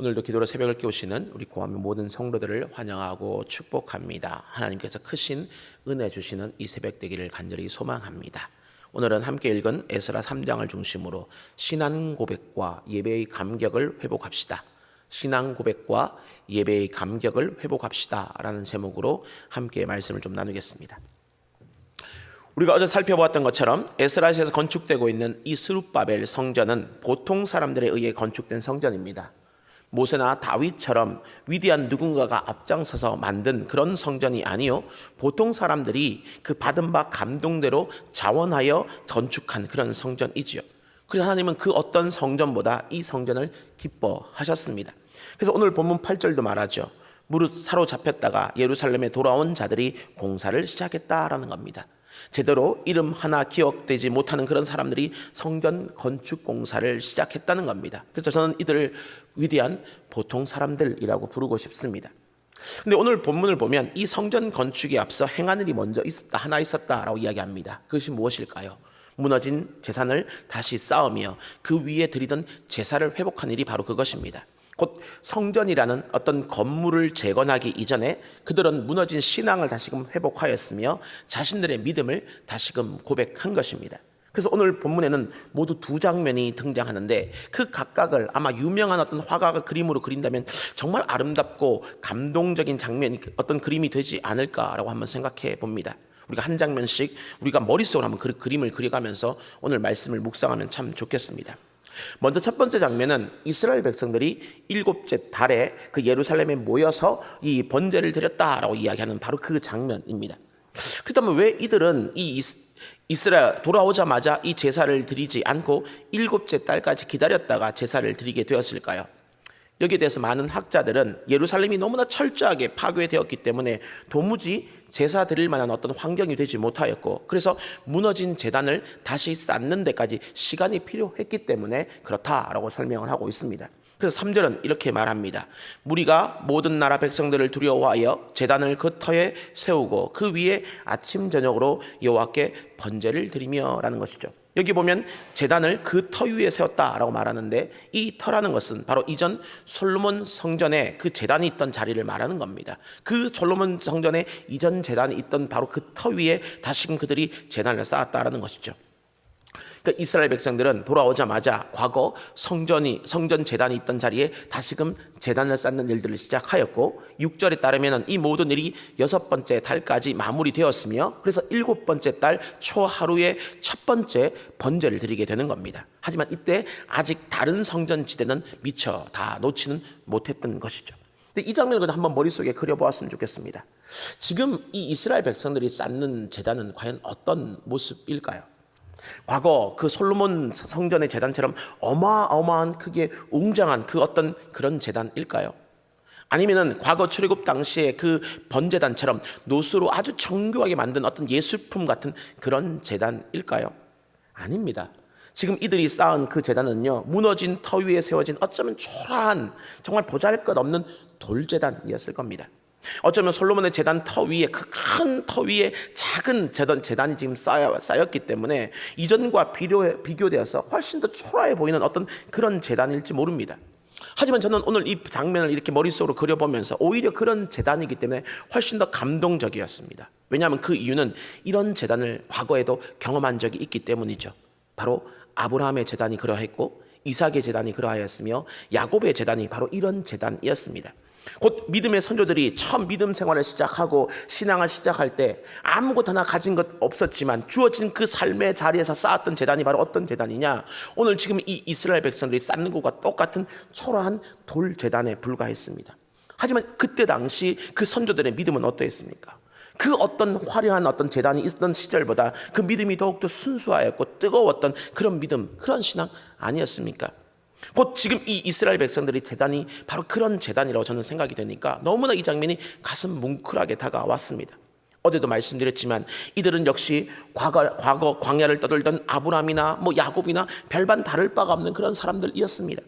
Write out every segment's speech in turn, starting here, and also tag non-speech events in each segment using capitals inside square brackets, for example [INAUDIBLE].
오늘도 기도로 새벽을 깨우시는 우리 고함의 모든 성도들을 환영하고 축복합니다. 하나님께서 크신 은혜 주시는 이 새벽 되기를 간절히 소망합니다. 오늘은 함께 읽은 에스라 3장을 중심으로 신앙 고백과 예배의 감격을 회복합시다. 신앙 고백과 예배의 감격을 회복합시다. 라는 제목으로 함께 말씀을 좀 나누겠습니다. 우리가 어제 살펴보았던 것처럼 에스라에서 건축되고 있는 이 스룹바벨 성전은 보통 사람들에 의해 건축된 성전입니다. 모세나 다윗처럼 위대한 누군가가 앞장서서 만든 그런 성전이 아니요 보통 사람들이 그 받은 바 감동대로 자원하여 건축한 그런 성전이지요. 그래서 하나님은 그 어떤 성전보다 이 성전을 기뻐하셨습니다. 그래서 오늘 본문 8절도 말하죠. 무릇 사로잡혔다가 예루살렘에 돌아온 자들이 공사를 시작했다라는 겁니다. 제대로 이름 하나 기억되지 못하는 그런 사람들이 성전 건축 공사를 시작했다는 겁니다. 그래서 저는 이들을 위대한 보통 사람들이라고 부르고 싶습니다. 근데 오늘 본문을 보면 이 성전 건축에 앞서 행한 일이 먼저 있었다, 하나 있었다라고 이야기합니다. 그것이 무엇일까요? 무너진 재산을 다시 쌓으며 그 위에 드리던 제사를 회복한 일이 바로 그것입니다. 곧 성전이라는 어떤 건물을 재건하기 이전에 그들은 무너진 신앙을 다시금 회복하였으며 자신들의 믿음을 다시금 고백한 것입니다. 그래서 오늘 본문에는 모두 두 장면이 등장하는데 그 각각을 아마 유명한 어떤 화가가 그림으로 그린다면 정말 아름답고 감동적인 장면이 어떤 그림이 되지 않을까라고 한번 생각해 봅니다. 우리가 한 장면씩 우리가 머릿속으로 한번 그 그림을 그려가면서 오늘 말씀을 묵상하면 참 좋겠습니다. 먼저 첫 번째 장면은 이스라엘 백성들이 일곱째 달에 그 예루살렘에 모여서 이 번제를 드렸다라고 이야기하는 바로 그 장면입니다. 그렇다면 왜 이들은 이 이스라엘 돌아오자마자 이 제사를 드리지 않고 일곱째 달까지 기다렸다가 제사를 드리게 되었을까요? 여기에 대해서 많은 학자들은 예루살렘이 너무나 철저하게 파괴되었기 때문에 도무지 제사 드릴 만한 어떤 환경이 되지 못하였고 그래서 무너진 재단을 다시 쌓는 데까지 시간이 필요했기 때문에 그렇다라고 설명을 하고 있습니다. 그래서 3절은 이렇게 말합니다. 무리가 모든 나라 백성들을 두려워하여 재단을 그 터에 세우고 그 위에 아침 저녁으로 여호와께 번제를 드리며라는 것이죠. 여기 보면 재단을 그 터 위에 세웠다라고 말하는데 이 터라는 것은 바로 이전 솔로몬 성전에 그 재단이 있던 자리를 말하는 겁니다. 그 솔로몬 성전에 이전 재단이 있던 바로 그 터 위에 다시금 그들이 재단을 쌓았다라는 것이죠. 그러니까 이스라엘 백성들은 돌아오자마자 과거 성전이 성전 재단이 있던 자리에 다시금 재단을 쌓는 일들을 시작하였고 6절에 따르면 이 모든 일이 여섯 번째 달까지 마무리되었으며 그래서 일곱 번째 달 초하루에 첫 번째 번제를 드리게 되는 겁니다. 하지만 이때 아직 다른 성전 지대는 미처 다 놓지는 못했던 것이죠. 근데 이 장면을 한번 머릿속에 그려보았으면 좋겠습니다. 지금 이 이스라엘 백성들이 쌓는 재단은 과연 어떤 모습일까요? 과거 그 솔로몬 성전의 재단처럼 어마어마한 크게 웅장한 그 어떤 그런 재단일까요? 아니면은 과거 출애굽 당시에 그 번제단처럼 노수로 아주 정교하게 만든 어떤 예술품 같은 그런 재단일까요? 아닙니다. 지금 이들이 쌓은 그 재단은요, 무너진 터 위에 세워진 어쩌면 초라한 정말 보잘것없는 돌재단이었을 겁니다. 어쩌면 솔로몬의 재단 터 위에 그 큰 터 위에 작은 재단, 재단이 지금 쌓였기 때문에 이전과 비교, 비교되어서 훨씬 더 초라해 보이는 어떤 그런 재단일지 모릅니다. 하지만 저는 오늘 이 장면을 이렇게 머릿속으로 그려보면서 오히려 그런 재단이기 때문에 훨씬 더 감동적이었습니다. 왜냐하면 그 이유는 이런 재단을 과거에도 경험한 적이 있기 때문이죠. 바로 아브라함의 재단이 그러했고 이삭의 재단이 그러하였으며 야곱의 재단이 바로 이런 재단이었습니다. 곧 믿음의 선조들이 처음 믿음 생활을 시작하고 신앙을 시작할 때 아무것도 하나 가진 것 없었지만 주어진 그 삶의 자리에서 쌓았던 재단이 바로 어떤 재단이냐? 오늘 지금 이 이스라엘 백성들이 쌓는 것과 똑같은 초라한 돌 재단에 불과했습니다. 하지만 그때 당시 그 선조들의 믿음은 어떠했습니까? 그 어떤 화려한 어떤 재단이 있던 시절보다 그 믿음이 더욱더 순수하였고 뜨거웠던 그런 믿음, 그런 신앙 아니었습니까? 곧 지금 이 이스라엘 백성들이 재단이 바로 그런 재단이라고 저는 생각이 되니까 너무나 이 장면이 가슴 뭉클하게 다가왔습니다. 어제도 말씀드렸지만 이들은 역시 과거, 과거 광야를 떠돌던 아브라함이나 뭐 야곱이나 별반 다를 바가 없는 그런 사람들이었습니다.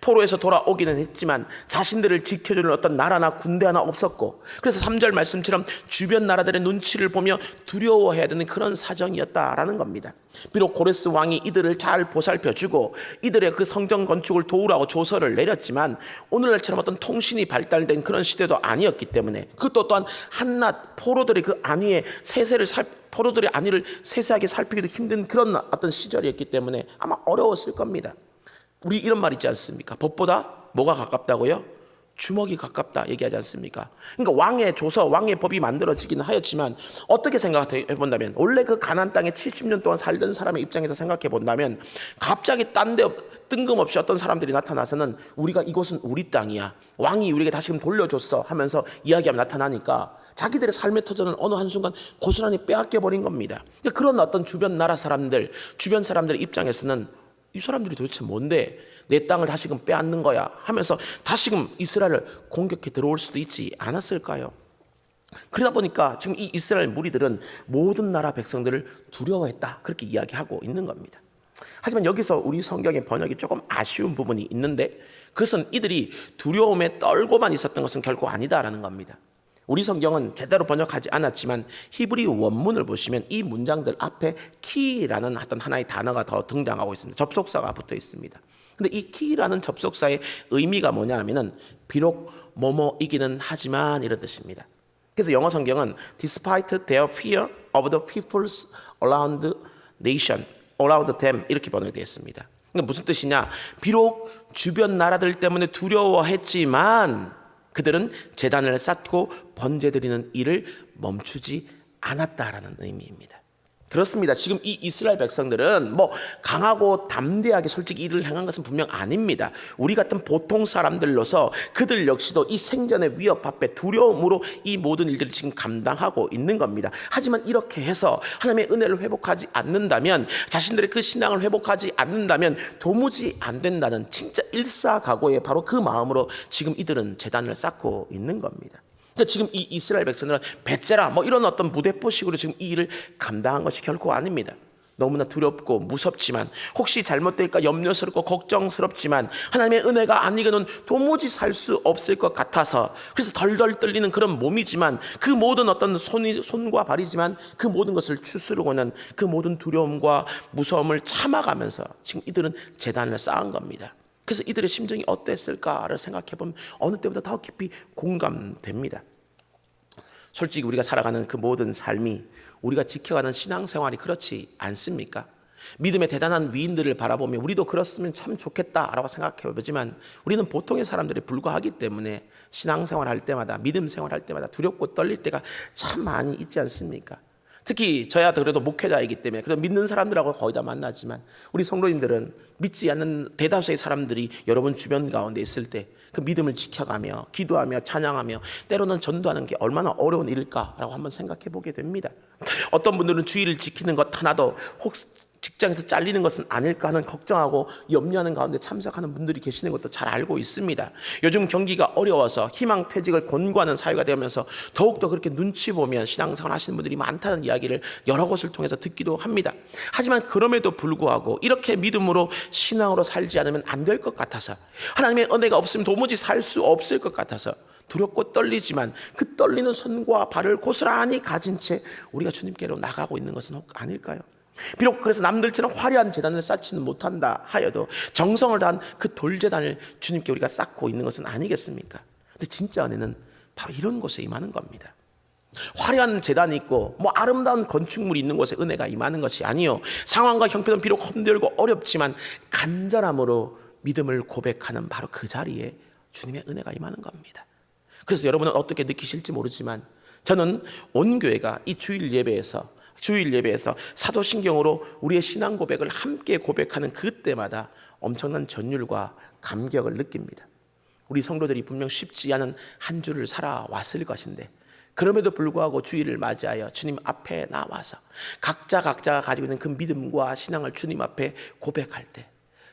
포로에서 돌아오기는 했지만 자신들을 지켜주는 어떤 나라나 군대 하나 없었고 그래서 3절 말씀처럼 주변 나라들의 눈치를 보며 두려워해야 되는 그런 사정이었다라는 겁니다. 비록 고레스 왕이 이들을 잘 보살펴주고 이들의 그 성전 건축을 도우라고 조서를 내렸지만 오늘날처럼 어떤 통신이 발달된 그런 시대도 아니었기 때문에 그것도 또한 한낱 포로들의 그 안위에 세세를 살 포로들의 안위를 세세하게 살피기도 힘든 그런 어떤 시절이었기 때문에 아마 어려웠을 겁니다. 우리 이런 말 있지 않습니까? 법보다 뭐가 가깝다고요? 주먹이 가깝다 얘기하지 않습니까? 그러니까 왕의 조서, 왕의 법이 만들어지기는 하였지만 어떻게 생각해 본다면 원래 그 가난 땅에 70년 동안 살던 사람의 입장에서 생각해 본다면 갑자기 딴데 뜬금없이 어떤 사람들이 나타나서는 우리가 이곳은 우리 땅이야. 왕이 우리에게 다시금 돌려줬어 하면서 이야기하면 나타나니까 자기들의 삶의 터전을 어느 한순간 고스란히 빼앗겨 버린 겁니다. 그러니까 그런 어떤 주변 나라 사람들, 주변 사람들의 입장에서는 이 사람들이 도대체 뭔데 내 땅을 다시금 빼앗는 거야 하면서 다시금 이스라엘을 공격해 들어올 수도 있지 않았을까요? 그러다 보니까 지금 이 이스라엘 무리들은 모든 나라 백성들을 두려워했다 그렇게 이야기하고 있는 겁니다. 하지만 여기서 우리 성경의 번역이 조금 아쉬운 부분이 있는데 그것은 이들이 두려움에 떨고만 있었던 것은 결코 아니다라는 겁니다. 우리 성경은 제대로 번역하지 않았지만 히브리 원문을 보시면 이 문장들 앞에 키라는 어떤 하나의 단어가 더 등장하고 있습니다. 접속사가 붙어 있습니다. 근데 이 키라는 접속사의 의미가 뭐냐 하면은 비록 뭐뭐이기는 하지만 이런 뜻입니다. 그래서 영어 성경은 despite their fear of the peoples around nation, around them 이렇게 번역되어 있습니다. 그러니까 무슨 뜻이냐? 비록 주변 나라들 때문에 두려워했지만 그들은 재단을 쌓고 번제 드리는 일을 멈추지 않았다라는 의미입니다. 그렇습니다. 지금 이 이스라엘 백성들은 뭐 강하고 담대하게 솔직히 일을 행한 것은 분명 아닙니다. 우리 같은 보통 사람들로서 그들 역시도 이 생전의 위협 앞에 두려움으로 이 모든 일들을 지금 감당하고 있는 겁니다. 하지만 이렇게 해서 하나님의 은혜를 회복하지 않는다면 자신들의 그 신앙을 회복하지 않는다면 도무지 안 된다는 진짜 일사각오의 바로 그 마음으로 지금 이들은 재단을 쌓고 있는 겁니다. 그러니까 지금 이 이스라엘 백성들은 배째라 뭐 이런 어떤 무대포식으로 지금 이 일을 감당한 것이 결코 아닙니다. 너무나 두렵고 무섭지만 혹시 잘못될까 염려스럽고 걱정스럽지만 하나님의 은혜가 아니고는 도무지 살 수 없을 것 같아서 그래서 덜덜 떨리는 그런 몸이지만 그 모든 어떤 손이 손과 발이지만 그 모든 것을 추스르고는 그 모든 두려움과 무서움을 참아가면서 지금 이들은 재단을 쌓은 겁니다. 그래서 이들의 심정이 어땠을까를 생각해 보면 어느 때보다 더 깊이 공감됩니다. 솔직히 우리가 살아가는 그 모든 삶이 우리가 지켜가는 신앙생활이 그렇지 않습니까? 믿음의 대단한 위인들을 바라보며 우리도 그렇으면 참 좋겠다라고 생각해 보지만 우리는 보통의 사람들에 불과하기 때문에 신앙생활 할 때마다 믿음 생활 할 때마다 두렵고 떨릴 때가 참 많이 있지 않습니까? 특히 저야 그래도 목회자이기 때문에 그래도 믿는 사람들하고 거의 다 만나지만 우리 성도님들은 믿지 않는 대다수의 사람들이 여러분 주변 가운데 있을 때 그 믿음을 지켜가며 기도하며 찬양하며 때로는 전도하는 게 얼마나 어려운 일일까라고 한번 생각해 보게 됩니다. [LAUGHS] 어떤 분들은 주의를 지키는 것 하나도 혹 직장에서 잘리는 것은 아닐까 하는 걱정하고 염려하는 가운데 참석하는 분들이 계시는 것도 잘 알고 있습니다. 요즘 경기가 어려워서 희망 퇴직을 권고하는 사회가 되면서 더욱더 그렇게 눈치 보면 신앙생활 하시는 분들이 많다는 이야기를 여러 곳을 통해서 듣기도 합니다. 하지만 그럼에도 불구하고 이렇게 믿음으로 신앙으로 살지 않으면 안 될 것 같아서 하나님의 은혜가 없으면 도무지 살 수 없을 것 같아서 두렵고 떨리지만 그 떨리는 손과 발을 고스란히 가진 채 우리가 주님께로 나가고 있는 것은 혹 아닐까요? 비록 그래서 남들처럼 화려한 재단을 쌓지는 못한다 하여도 정성을 다한 그 돌재단을 주님께 우리가 쌓고 있는 것은 아니겠습니까? 근데 진짜 은혜는 바로 이런 곳에 임하는 겁니다. 화려한 재단이 있고 뭐 아름다운 건축물이 있는 곳에 은혜가 임하는 것이 아니요. 상황과 형편은 비록 힘들고 어렵지만 간절함으로 믿음을 고백하는 바로 그 자리에 주님의 은혜가 임하는 겁니다. 그래서 여러분은 어떻게 느끼실지 모르지만 저는 온 교회가 이 주일 예배에서 주일 예배에서 사도신경으로 우리의 신앙 고백을 함께 고백하는 그때마다 엄청난 전율과 감격을 느낍니다. 우리 성도들이 분명 쉽지 않은 한 주를 살아왔을 것인데 그럼에도 불구하고 주일을 맞이하여 주님 앞에 나와서 각자 각자가 가지고 있는 그 믿음과 신앙을 주님 앞에 고백할 때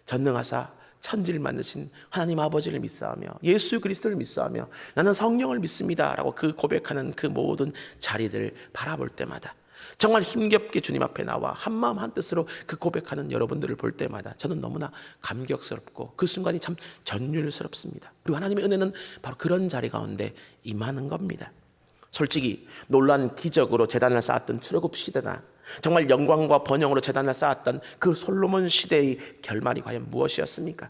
전능하사 천지를 만드신 하나님 아버지를 믿사하며 예수 그리스도를 믿사하며 나는 성령을 믿습니다라고 그 고백하는 그 모든 자리들을 바라볼 때마다 정말 힘겹게 주님 앞에 나와 한마음 한뜻으로 그 고백하는 여러분들을 볼 때마다 저는 너무나 감격스럽고 그 순간이 참 전율스럽습니다. 그리고 하나님의 은혜는 바로 그런 자리 가운데 임하는 겁니다. 솔직히 놀란 기적으로 재단을 쌓았던 출애굽 시대나 정말 영광과 번영으로 재단을 쌓았던 그 솔로몬 시대의 결말이 과연 무엇이었습니까?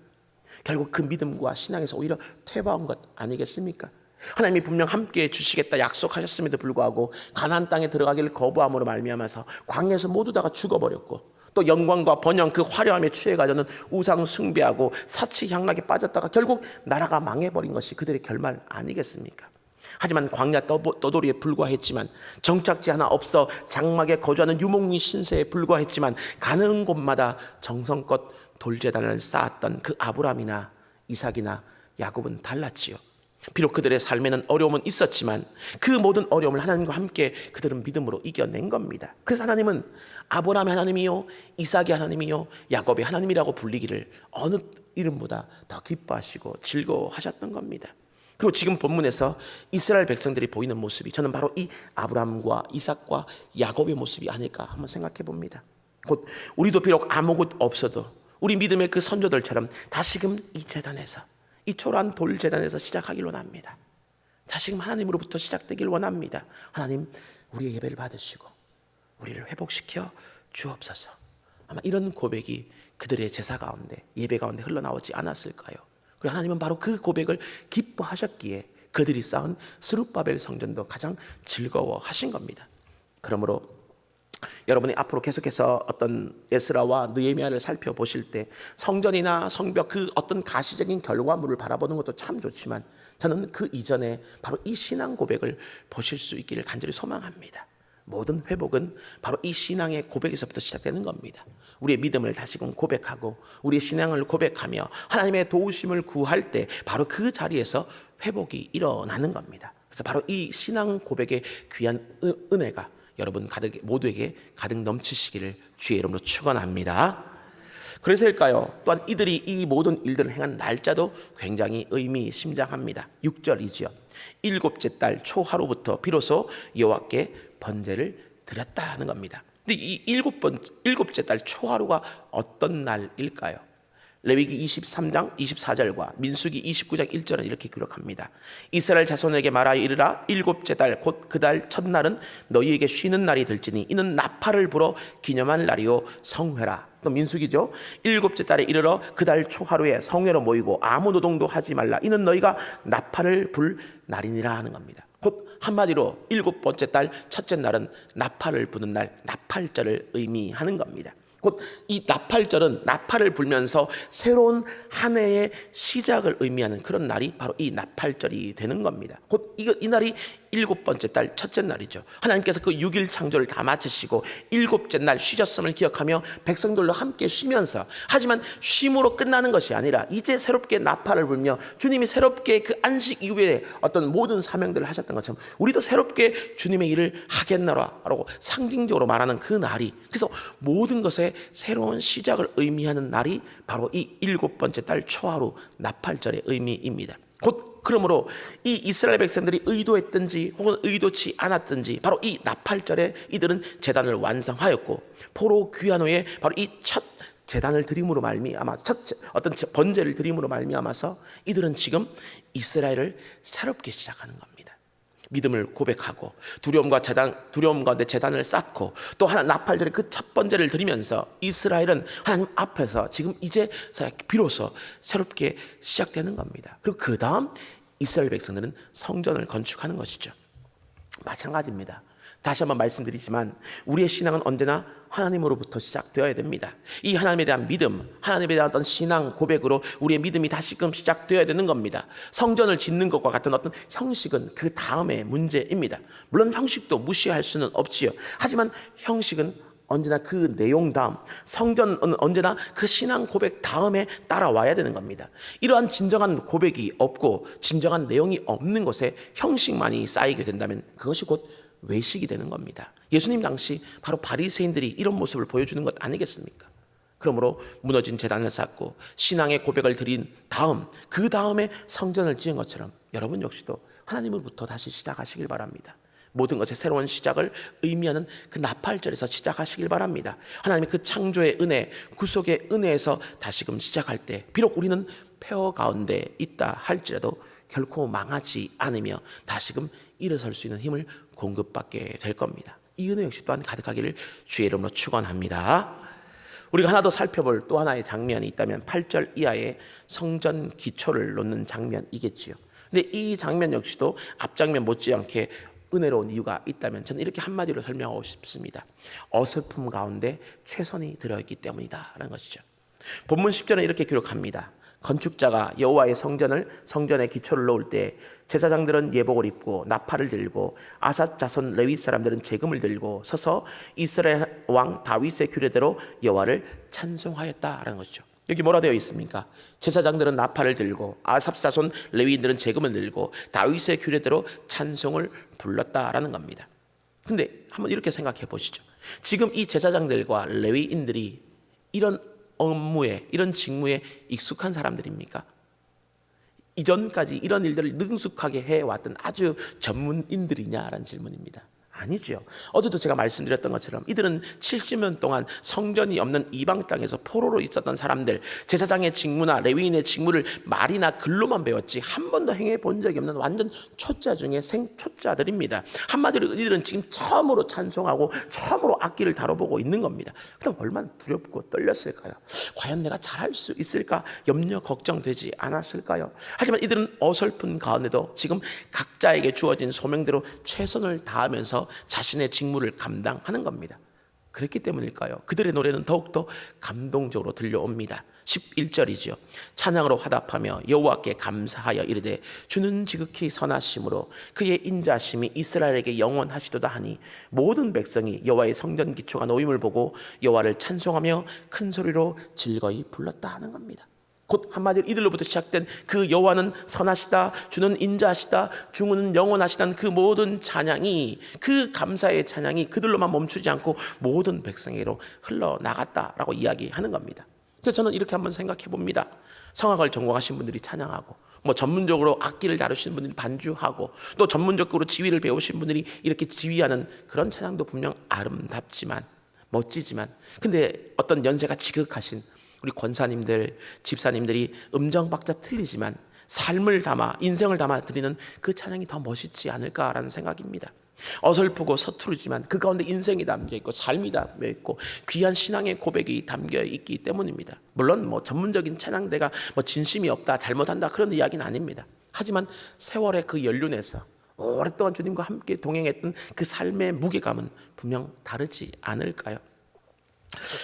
결국 그 믿음과 신앙에서 오히려 퇴보한 것 아니겠습니까? 하나님이 분명 함께 주시겠다 약속하셨음에도 불구하고 가나안 땅에 들어가기를 거부함으로 말미암아서 광야에서 모두 다가 죽어버렸고 또 영광과 번영 그 화려함에 취해가지고는 우상 숭배하고 사치 향락에 빠졌다가 결국 나라가 망해버린 것이 그들의 결말 아니겠습니까? 하지만 광야 떠돌이에 불과했지만 정착지 하나 없어 장막에 거주하는 유목민 신세에 불과했지만 가는 곳마다 정성껏 돌재단을 쌓았던 그 아브람이나 이삭이나 야곱은 달랐지요. 비록 그들의 삶에는 어려움은 있었지만 그 모든 어려움을 하나님과 함께 그들은 믿음으로 이겨낸 겁니다. 그래서 하나님은 아브라함의 하나님이요, 이삭의 하나님이요, 야곱의 하나님이라고 불리기를 어느 이름보다 더 기뻐하시고 즐거워하셨던 겁니다. 그리고 지금 본문에서 이스라엘 백성들이 보이는 모습이 저는 바로 이 아브라함과 이삭과 야곱의 모습이 아닐까 한번 생각해 봅니다. 곧 우리도 비록 아무것 없어도 우리 믿음의 그 선조들처럼 다시금 이 재단에서 이 초란 돌 재단에서 시작하길 원합니다. 다시금 하나님으로부터 시작되길 원합니다. 하나님 우리의 예배를 받으시고 우리를 회복시켜 주옵소서. 아마 이런 고백이 그들의 제사 가운데 예배 가운데 흘러나오지 않았을까요? 그리고 하나님은 바로 그 고백을 기뻐하셨기에 그들이 쌓은 스룹바벨 성전도 가장 즐거워하신 겁니다. 그러므로 여러분이 앞으로 계속해서 어떤 에스라와 느헤미야를 살펴보실 때 성전이나 성벽 그 어떤 가시적인 결과물을 바라보는 것도 참 좋지만 저는 그 이전에 바로 이 신앙 고백을 보실 수 있기를 간절히 소망합니다. 모든 회복은 바로 이 신앙의 고백에서부터 시작되는 겁니다. 우리의 믿음을 다시금 고백하고 우리의 신앙을 고백하며 하나님의 도우심을 구할 때 바로 그 자리에서 회복이 일어나는 겁니다. 그래서 바로 이 신앙 고백의 귀한 은- 은혜가 여러분 가득 모두에게 가득 넘치시기를 주의 이름으로 축원합니다. 그래서일까요? 또한 이들이 이 모든 일들을 행한 날짜도 굉장히 의미심장합니다. 6절이지요. 일곱째 달 초하루부터 비로소 여호와께 번제를 드렸다 하는 겁니다. 근데 이 일곱 번 일곱째 달 초하루가 어떤 날일까요? 레위기 23장 24절과 민수기 29장 1절은 이렇게 기록합니다. 이스라엘 자손에게 말하여 이르라 일곱째 달 곧 그 달 첫날은 너희에게 쉬는 날이 될지니 이는 나팔을 불어 기념할 날이요 성회라. 또 민수기죠. 일곱째 달에 이르러 그 달 초하루에 성회로 모이고 아무 노동도 하지 말라. 이는 너희가 나팔을 불 날이니라 하는 겁니다. 곧 한마디로 일곱 번째 달 첫째 날은 나팔을 부는 날 나팔절을 의미하는 겁니다. 곧 이 나팔절은 나팔을 불면서 새로운 한 해의 시작을 의미하는 그런 날이 바로 이 나팔절이 되는 겁니다. 곧 이 날이 일곱 번째 달 첫째 날이죠. 하나님께서 그 6일 창조를 다 마치시고 일곱째 날 쉬셨음을 기억하며 백성들로 함께 쉬면서 하지만 쉼으로 끝나는 것이 아니라 이제 새롭게 나팔을 불며 주님이 새롭게 그 안식 이후에 어떤 모든 사명들을 하셨던 것처럼 우리도 새롭게 주님의 일을 하겠노라라고 상징적으로 말하는 그 날이 그래서 모든 것의 새로운 시작을 의미하는 날이 바로 이 일곱 번째 달 초하루 나팔절의 의미입니다. 곧 그러므로 이 이스라엘 백성들이 의도했든지 혹은 의도치 않았든지 바로 이 나팔절에 이들은 재단을 완성하였고 포로 귀한 후에 바로 이 첫 재단을 드림으로 말미암아 첫 제- 어떤 제- 번제를 드림으로 말미암아서 이들은 지금 이스라엘을 새롭게 시작하는 겁니다. 믿음을 고백하고 두려움과 재단 두려움 가운데 재단을 쌓고 또 하나 나팔절의 그 첫 번째를 드리면서 이스라엘은 하나님 앞에서 지금 이제 비로소 새롭게 시작되는 겁니다. 그리고 그 다음 이스라엘 백성들은 성전을 건축하는 것이죠. 마찬가지입니다. 다시 한번 말씀드리지만 우리의 신앙은 언제나 하나님으로부터 시작되어야 됩니다. 이 하나님에 대한 믿음, 하나님에 대한 어떤 신앙 고백으로 우리의 믿음이 다시금 시작되어야 되는 겁니다. 성전을 짓는 것과 같은 어떤 형식은 그 다음의 문제입니다. 물론 형식도 무시할 수는 없지요. 하지만 형식은 언제나 그 내용 다음, 성전은 언제나 그 신앙 고백 다음에 따라와야 되는 겁니다. 이러한 진정한 고백이 없고 진정한 내용이 없는 것에 형식만이 쌓이게 된다면 그것이 곧 외식이 되는 겁니다. 예수님 당시 바로 바리새인들이 이런 모습을 보여주는 것 아니겠습니까? 그러므로 무너진 재단을 쌓고 신앙의 고백을 드린 다음 그 다음에 성전을 지은 것처럼 여러분 역시도 하나님으로부터 다시 시작하시길 바랍니다. 모든 것의 새로운 시작을 의미하는 그 나팔절에서 시작하시길 바랍니다. 하나님의 그 창조의 은혜, 구속의 은혜에서 다시금 시작할 때 비록 우리는 폐허 가운데 있다 할지라도 결코 망하지 않으며 다시금 일어설 수 있는 힘을 공급받게 될 겁니다. 이 은혜 역시 또한 가득하기를 주의 이름으로 축원합니다. 우리가 하나 더 살펴볼 또 하나의 장면이 있다면 8절 이하의 성전 기초를 놓는 장면이겠지요. 근데 이 장면 역시도 앞장면 못지않게 은혜로운 이유가 있다면 저는 이렇게 한마디로 설명하고 싶습니다. 어설픔 가운데 최선이 들어있기 때문이다라는 것이죠. 본문 10절에 이렇게 기록합니다. 건축자가 여호와의 성전을 성전의 기초를 놓을 때 제사장들은 예복을 입고 나팔을 들고 아삿 자손 레위 사람들은 재금을 들고 서서 이스라엘 왕 다윗의 규례대로 여호와를 찬송하였다라는 것이죠. 여기 뭐라 되어 있습니까? 제사장들은 나팔을 들고 아삽 자손 레위인들은 재금을 들고 다윗의 규례대로 찬송을 불렀다라는 겁니다. 근데 한번 이렇게 생각해 보시죠. 지금 이 제사장들과 레위인들이 이런 업무에 이런 직무에 익숙한 사람들입니까? 이전까지 이런 일들을 능숙하게 해왔던 아주 전문인들이냐라는 질문입니다. 아니죠. 어제도 제가 말씀드렸던 것처럼 이들은 70년 동안 성전이 없는 이방 땅에서 포로로 있었던 사람들, 제사장의 직무나 레위인의 직무를 말이나 글로만 배웠지 한 번도 행해 본 적이 없는 완전 초짜 중에 생초짜들입니다. 한마디로 이들은 지금 처음으로 찬송하고 처음으로 악기를 다뤄보고 있는 겁니다. 그럼 얼마나 두렵고 떨렸을까요? 과연 내가 잘할 수 있을까? 염려 걱정되지 않았을까요? 하지만 이들은 어설픈 가운데도 지금 각자에게 주어진 소명대로 최선을 다하면서 자신의 직무를 감당하는 겁니다. 그랬기 때문일까요? 그들의 노래는 더욱더 감동적으로 들려옵니다. 11절이죠. 찬양으로 화답하며 여호와께 감사하여 이르되 주는 지극히 선하심으로 그의 인자심이 이스라엘에게 영원하시도다 하니 모든 백성이 여호와의 성전 기초가 놓임을 보고 여호와를 찬송하며 큰 소리로 즐거이 불렀다 하는 겁니다. 곧 한마디로 이들로부터 시작된 그 여호와는 선하시다 주는 인자하시다 중은 영원하시다는 그 모든 찬양이 그 감사의 찬양이 그들로만 멈추지 않고 모든 백성에게로 흘러나갔다라고 이야기하는 겁니다. 그래서 저는 이렇게 한번 생각해 봅니다. 성악을 전공하신 분들이 찬양하고 뭐 전문적으로 악기를 다루시는 분들이 반주하고 또 전문적으로 지휘를 배우신 분들이 이렇게 지휘하는 그런 찬양도 분명 아름답지만 멋지지만 근데 어떤 연세가 지극하신 우리 권사님들, 집사님들이 음정 박자 틀리지만 삶을 담아 인생을 담아 드리는 그 찬양이 더 멋있지 않을까라는 생각입니다. 어설프고 서투르지만 그 가운데 인생이 담겨 있고 삶이 담겨 있고 귀한 신앙의 고백이 담겨 있기 때문입니다. 물론 뭐 전문적인 찬양대가 뭐 진심이 없다, 잘못한다 그런 이야기는 아닙니다. 하지만 세월의 그 연륜에서 오랫동안 주님과 함께 동행했던 그 삶의 무게감은 분명 다르지 않을까요?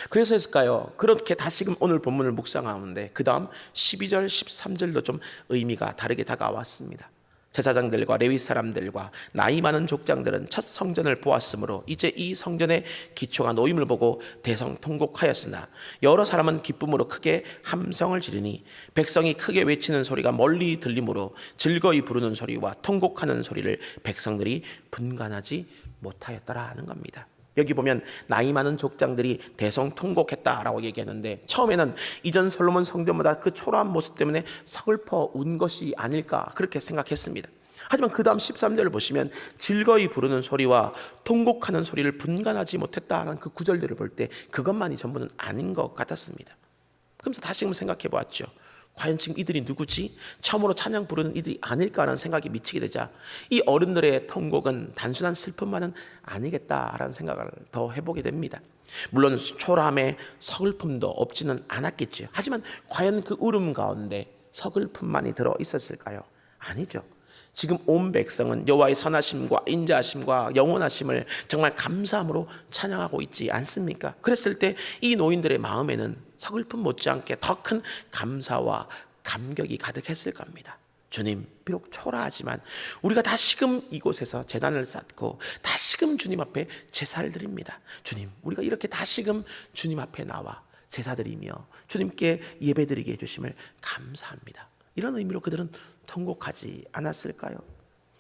그래서일까요? 그렇게 다시금 오늘 본문을 묵상하는데 그 다음 12절, 13절도 좀 의미가 다르게 다가왔습니다. 제사장들과 레위 사람들과 나이 많은 족장들은 첫 성전을 보았으므로 이제 이 성전의 기초가 놓임을 보고 대성통곡하였으나 여러 사람은 기쁨으로 크게 함성을 지르니 백성이 크게 외치는 소리가 멀리 들리므로 즐거이 부르는 소리와 통곡하는 소리를 백성들이 분간하지 못하였더라 하는 겁니다. 여기 보면 나이 많은 족장들이 대성 통곡했다라고 얘기하는데 처음에는 이전 솔로몬 성전보다 그 초라한 모습 때문에 서글퍼 운 것이 아닐까 그렇게 생각했습니다. 하지만 그 다음 13절을 보시면 즐거이 부르는 소리와 통곡하는 소리를 분간하지 못했다는 그 구절들을 볼 때 그것만이 전부는 아닌 것 같았습니다. 그러면서 다시금 생각해 보았죠. 과연 지금 이들이 누구지? 처음으로 찬양 부르는 이들이 아닐까라는 생각이 미치게 되자 이 어른들의 통곡은 단순한 슬픔만은 아니겠다라는 생각을 더 해보게 됩니다. 물론 초라함에 서글픔도 없지는 않았겠지요. 하지만 과연 그 울음 가운데 서글픔만이 들어 있었을까요? 아니죠. 지금 온 백성은 여호와의 선하심과 인자하심과 영원하심을 정말 감사함으로 찬양하고 있지 않습니까? 그랬을 때 이 노인들의 마음에는 서글픔 못지않게 더 큰 감사와 감격이 가득했을 겁니다. 주님, 비록 초라하지만 우리가 다시금 이곳에서 재단을 쌓고 다시금 주님 앞에 제사를 드립니다. 주님, 우리가 이렇게 다시금 주님 앞에 나와 제사드리며 주님께 예배드리게 해주심을 감사합니다. 이런 의미로 그들은 통곡하지 않았을까요?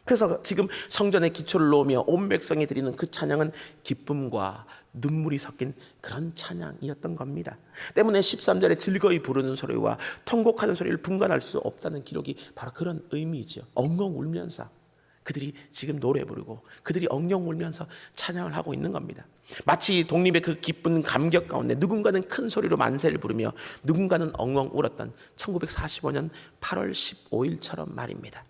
그래서 지금 성전의 기초를 놓으며 온 백성이 드리는 그 찬양은 기쁨과 눈물이 섞인 그런 찬양이었던 겁니다. 때문에 13절에 즐거이 부르는 소리와 통곡하는 소리를 분간할 수 없다는 기록이 바로 그런 의미이죠. 엉엉 울면서 그들이 지금 노래 부르고 그들이 엉엉 울면서 찬양을 하고 있는 겁니다. 마치 독립의 그 기쁜 감격 가운데 누군가는 큰 소리로 만세를 부르며 누군가는 엉엉 울었던 1945년 8월 15일처럼 말입니다.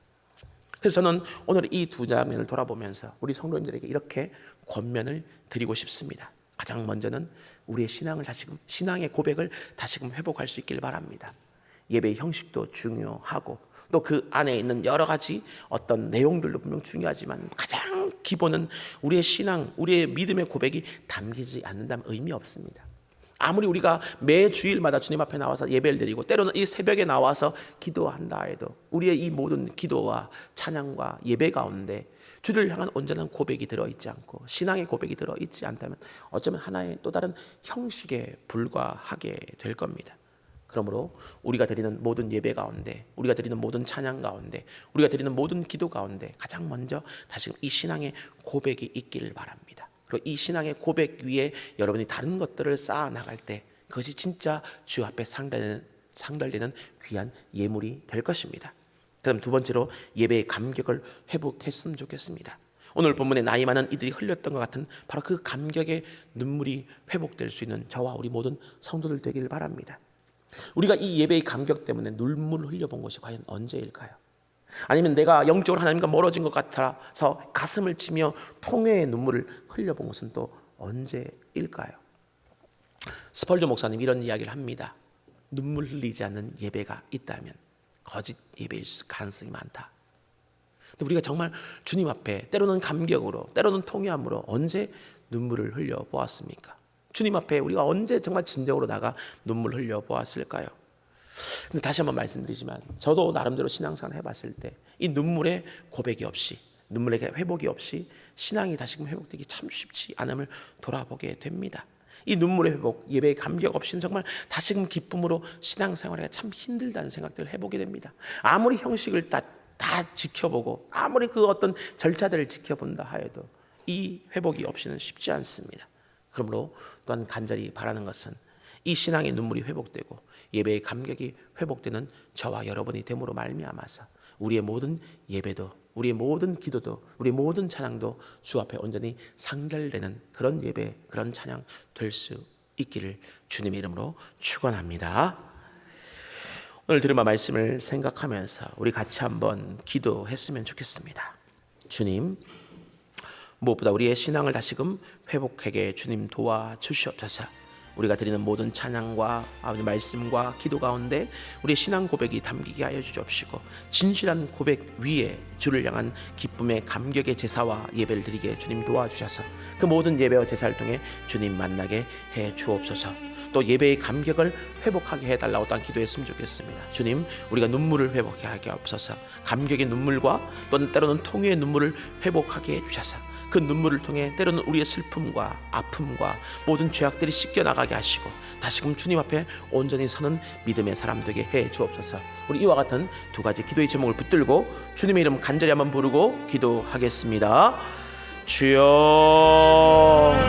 그래서 저는 오늘 이 두 장면을 돌아보면서 우리 성도님들에게 이렇게 권면을 드리고 싶습니다. 가장 먼저는 우리의 신앙을 다시금 신앙의 고백을 다시금 회복할 수 있길 바랍니다. 예배의 형식도 중요하고 또 그 안에 있는 여러 가지 어떤 내용들도 분명 중요하지만 가장 기본은 우리의 신앙, 우리의 믿음의 고백이 담기지 않는다면 의미 없습니다. 아무리 우리가 매 주일마다 주님 앞에 나와서 예배를 드리고 때로는 이 새벽에 나와서 기도한다 해도 우리의 이 모든 기도와 찬양과 예배 가운데 주를 향한 온전한 고백이 들어있지 않고 신앙의 고백이 들어있지 않다면 어쩌면 하나의 또 다른 형식에 불과하게 될 겁니다. 그러므로 우리가 드리는 모든 예배 가운데, 우리가 드리는 모든 찬양 가운데, 우리가 드리는 모든 기도 가운데 가장 먼저 다시 이 신앙의 고백이 있기를 바랍니다. 그리고 이 신앙의 고백 위에 여러분이 다른 것들을 쌓아 나갈 때 그것이 진짜 주 앞에 상달되는, 상달되는 귀한 예물이 될 것입니다. 그다음 두 번째로 예배의 감격을 회복했으면 좋겠습니다. 오늘 본문에 나이 많은 이들이 흘렸던 것 같은 바로 그 감격의 눈물이 회복될 수 있는 저와 우리 모든 성도들 되기를 바랍니다. 우리가 이 예배의 감격 때문에 눈물을 흘려본 것이 과연 언제일까요? 아니면 내가 영적으로 하나님과 멀어진 것 같아서 가슴을 치며 통회의 눈물을 흘려본 것은 또 언제일까요? 스펄저 목사님 이런 이야기를 합니다. 눈물 흘리지 않는 예배가 있다면 거짓 예배일 가능성이 많다. 근데 우리가 정말 주님 앞에 때로는 감격으로, 때로는 통회함으로 언제 눈물을 흘려 보았습니까? 주님 앞에 우리가 언제 정말 진정으로 나가 눈물 흘려 보았을까요? 근데 다시 한번 말씀드리지만 저도 나름대로 신앙생활 해봤을 때 이 눈물의 고백이 없이 눈물의 회복이 없이 신앙이 다시금 회복되기 참 쉽지 않음을 돌아보게 됩니다. 이 눈물의 회복, 예배의 감격 없이는 정말 다시금 기쁨으로 신앙생활에 참 힘들다는 생각들을 해보게 됩니다. 아무리 형식을 다, 다 지켜보고 아무리 그 어떤 절차들을 지켜본다 하여도 이 회복이 없이는 쉽지 않습니다. 그러므로 또한 간절히 바라는 것은 이 신앙의 눈물이 회복되고 예배의 감격이 회복되는 저와 여러분이 됨으로 말미암아서 우리의 모든 예배도 우리의 모든 기도도 우리의 모든 찬양도 주 앞에 온전히 상달되는 그런 예배 그런 찬양 될 수 있기를 주님의 이름으로 축원합니다. 오늘 들은 말씀을 생각하면서 우리 같이 한번 기도했으면 좋겠습니다. 주님 무엇보다 우리의 신앙을 다시금 회복하게 주님 도와 주시옵소서. 우리가 드리는 모든 찬양과 아버지 말씀과 기도 가운데 우리의 신앙 고백이 담기게 하여 주옵시고 진실한 고백 위에 주를 향한 기쁨의 감격의 제사와 예배를 드리게 주님 도와주셔서 그 모든 예배와 제사를 통해 주님 만나게 해 주옵소서. 또 예배의 감격을 회복하게 해달라고 또한 기도했으면 좋겠습니다. 주님, 우리가 눈물을 회복하게 하옵소서. 감격의 눈물과 또는 때로는 통회의 눈물을 회복하게 해주셔서 그 눈물을 통해 때로는 우리의 슬픔과 아픔과 모든 죄악들이 씻겨 나가게 하시고 다시금 주님 앞에 온전히 서는 믿음의 사람 되게 해 주옵소서. 우리 이와 같은 두 가지 기도의 제목을 붙들고 주님의 이름 간절히 한번 부르고 기도하겠습니다. 주여